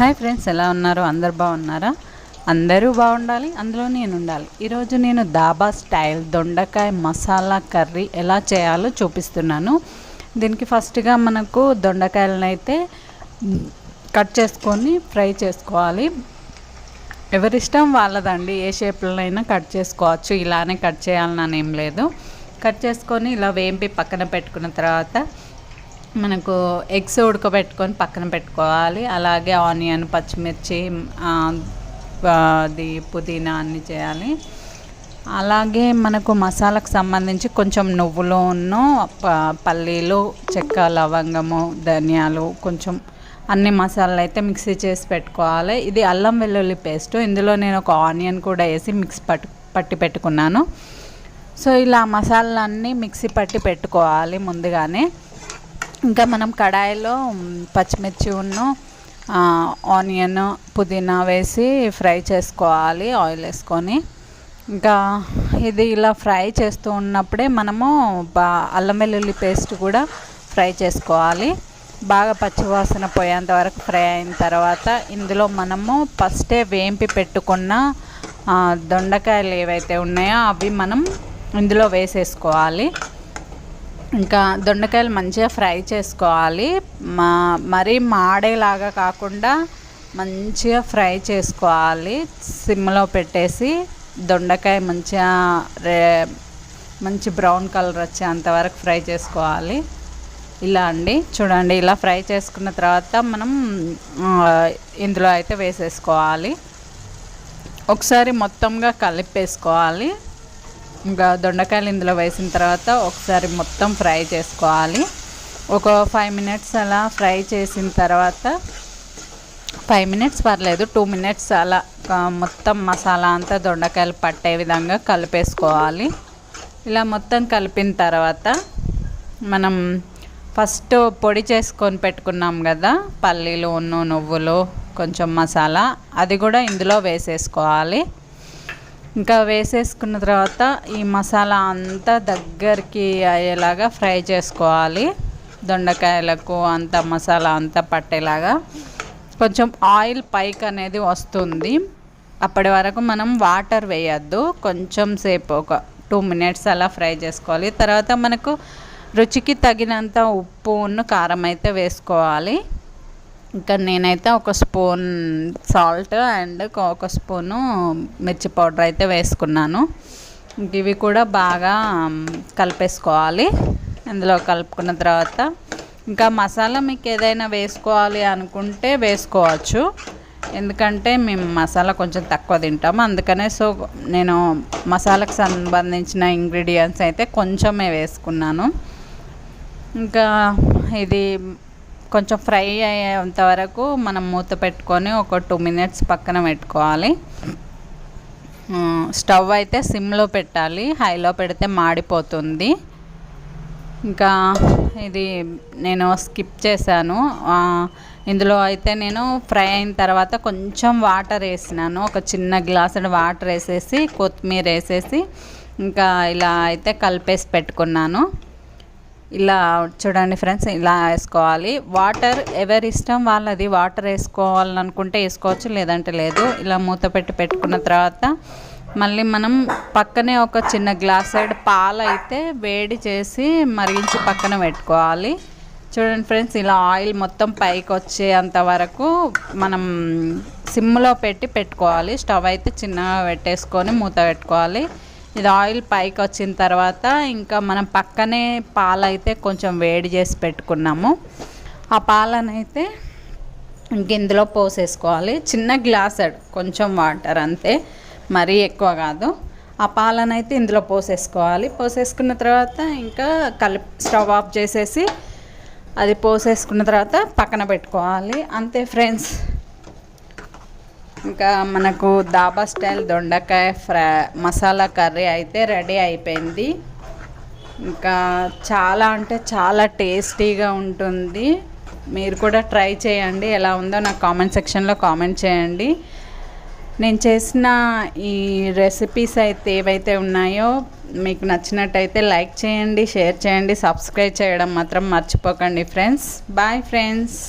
Hi friends ఎలా ఉన్నారు? అందరు బాగున్నారా? అందరూ బాగుండాలి అందులో నేను ఉండాలి. ఈరోజు నేను దాబా స్టైల్ దొండకాయ మసాలా కర్రీ ఎలా చేయాలో చూపిస్తున్నాను. దీనికి ఫస్ట్గా మనకు దొండకాయలను అయితే కట్ చేసుకొని ఫ్రై చేసుకోవాలి. ఎవరిష్టం వాళ్ళదండి ఏ షేప్లోనైనా కట్ చేసుకోవచ్చు. ఇలానే కట్ చేయాలని ఏం లేదు. కట్ చేసుకొని ఇలా వేంపి పక్కన పెట్టుకున్న తర్వాత మనకు ఎగ్స్ ఉడకబెట్టుకొని పక్కన పెట్టుకోవాలి. అలాగే ఆనియన్ పచ్చిమిర్చి అది పుదీనా అన్నీ చేయాలి. అలాగే మనకు మసాలాకు సంబంధించి కొంచెం నువ్వులు ప- పల్లీలు చెక్క లవంగము ధనియాలు కొంచెం అన్ని మసాలాలు అయితే మిక్సీ చేసి పెట్టుకోవాలి. ఇది అల్లం వెల్లుల్లి పేస్ట్. ఇందులో నేను ఒక ఆనియన్ కూడా వేసి మిక్స్ పట్టు పట్టి పెట్టుకున్నాను. సో ఇలా మసాలాలన్నీ మిక్సీ పట్టి పెట్టుకోవాలి ముందుగానే. ఇంకా మనం కడాయిలో పచ్చిమిర్చి ఉన్ను ఆనియన్ పుదీనా వేసి ఫ్రై చేసుకోవాలి ఆయిల్ వేసుకొని. ఇంకా ఇది ఇలా ఫ్రై చేస్తూ ఉన్నప్పుడే మనము బా అల్లం వెల్లుల్లి పేస్ట్ కూడా ఫ్రై చేసుకోవాలి. బాగా పచ్చివాసన పోయేంత వరకు ఫ్రై అయిన తర్వాత ఇందులో మనము ఫస్టే వేంపి పెట్టుకున్న దొండకాయలు ఏవైతే ఉన్నాయో అవి మనం ఇందులో వేసేసుకోవాలి. ఇంకా దొండకాయలు మంచిగా ఫ్రై చేసుకోవాలి. మా మరీ మాడేలాగా కాకుండా మంచిగా ఫ్రై చేసుకోవాలి. సిమ్లో పెట్టేసి దొండకాయ మంచిగా రే మంచి బ్రౌన్ కలర్ వచ్చేంత వరకు ఫ్రై చేసుకోవాలి. ఇలా అండి. చూడండి ఇలా ఫ్రై చేసుకున్న తర్వాత మనం ఇందులో అయితే వేసేసుకోవాలి. ఒకసారి మొత్తంగా కలిపేసుకోవాలి. ఇంకా దొండకాయలు ఇందులో వేసిన తర్వాత ఒకసారి మొత్తం ఫ్రై చేసుకోవాలి. ఒక ఫైవ్ మినిట్స్ అలా ఫ్రై చేసిన తర్వాత ఫైవ్ మినిట్స్ పర్లేదు టూ మినిట్స్ అలా మొత్తం మసాలా అంతా దొండకాయలు పట్టే విధంగా కలిపేసుకోవాలి. ఇలా మొత్తం కలిపిన తర్వాత మనం ఫస్ట్ పొడి చేసుకొని పెట్టుకున్నాం కదా పల్లీలు నువ్వులు కొంచెం మసాలా అది కూడా ఇందులో వేసేసుకోవాలి. ఇంకా వేసేసుకున్న తర్వాత ఈ మసాలా అంతా దగ్గరికి అయ్యేలాగా ఫ్రై చేసుకోవాలి. దొండకాయలకు అంత మసాలా అంతా పట్టేలాగా. కొంచెం ఆయిల్ పైకి అనేది వస్తుంది. అప్పటి వరకు మనం వాటర్ వేయద్దు. కొంచెం సేపు ఒక టూ మినిట్స్ అలా ఫ్రై చేసుకోవాలి. తర్వాత మనకు రుచికి తగినంత ఉప్పు ఉన్న కారం అయితే వేసుకోవాలి. ఇంకా నేనైతే ఒక స్పూన్ సాల్ట్ అండ్ ఒక స్పూను మిర్చి పౌడర్ అయితే వేసుకున్నాను. ఇవి కూడా బాగా కలిపేసుకోవాలి. ఇందులో కలుపుకున్న తర్వాత ఇంకా మసాలా మీకు ఏదైనా వేసుకోవాలి అనుకుంటే వేసుకోవచ్చు. ఎందుకంటే మేము మసాలా కొంచెం తక్కువ తింటాము అందుకనే సో నేను మసాలాకు సంబంధించిన ఇంగ్రీడియంట్స్ అయితే కొంచెమే వేసుకున్నాను. ఇంకా ఇది కొంచెం ఫ్రై అయ్యేంత వరకు మనం మూత పెట్టుకొని ఒక టూ మినిట్స్ పక్కన పెట్టుకోవాలి. స్టవ్ అయితే సిమ్లో పెట్టాలి. హైలో పెడితే మాడిపోతుంది. ఇంకా ఇది నేను స్కిప్ చేశాను. ఇందులో అయితే నేను ఫ్రై అయిన తర్వాత కొంచెం వాటర్ వేసినాను. ఒక చిన్న గ్లాసుడు వాటర్ వేసేసి కొత్తిమీర వేసేసి ఇంకా ఇలా అయితే కలిపేసి పెట్టుకున్నాను. ఇలా చూడండి ఫ్రెండ్స్ ఇలా వేసుకోవాలి. వాటర్ ఎవరి ఇష్టం వాళ్ళది వాటర్ వేసుకోవాలనుకుంటే వేసుకోవచ్చు లేదంటే లేదు. ఇలా మూత పెట్టి పెట్టుకున్న తర్వాత మళ్ళీ మనం పక్కనే ఒక చిన్న గ్లాస్ సైడ్ పాలు అయితే వేడి చేసి మరిగించి పక్కన పెట్టుకోవాలి. చూడండి ఫ్రెండ్స్ ఇలా ఆయిల్ మొత్తం పైకి వచ్చేంత వరకు మనం సిమ్లో పెట్టి పెట్టుకోవాలి. స్టవ్ అయితే చిన్నగా పెట్టేసుకొని మూత పెట్టుకోవాలి. ఇది ఆయిల్ పైకి వచ్చిన తర్వాత ఇంకా మనం పక్కనే పాలు అయితే కొంచెం వేడి చేసి పెట్టుకున్నాము. ఆ పాలనైతే ఇంక ఇందులో పోసేసుకోవాలి. చిన్న గ్లాస్ కొంచెం వాటర్ అంతే. మరీ ఎక్కువ కాదు. ఆ పాలనైతే ఇందులో పోసేసుకోవాలి. పోసేసుకున్న తర్వాత ఇంకా కలిపి స్టవ్ ఆఫ్ చేసేసి అది పోసేసుకున్న తర్వాత పక్కన పెట్టుకోవాలి. అంతే ఫ్రెండ్స్. ఇంకా మనకు దాబా స్టైల్ దొండకాయ ఫ్రై మసాలా కర్రీ అయితే రెడీ అయిపోయింది. ఇంకా చాలా అంటే చాలా టేస్టీగా ఉంటుంది. మీరు కూడా ట్రై చేయండి. ఎలా ఉందో నాకు కామెంట్ సెక్షన్లో కామెంట్ చేయండి. నేను చేసిన ఈ రెసిపీస్ అయితే ఏవైతే ఉన్నాయో మీకు నచ్చినట్టయితే లైక్ చేయండి షేర్ చేయండి సబ్స్క్రైబ్ చేయడం మాత్రం మర్చిపోకండి ఫ్రెండ్స్. Bye friends.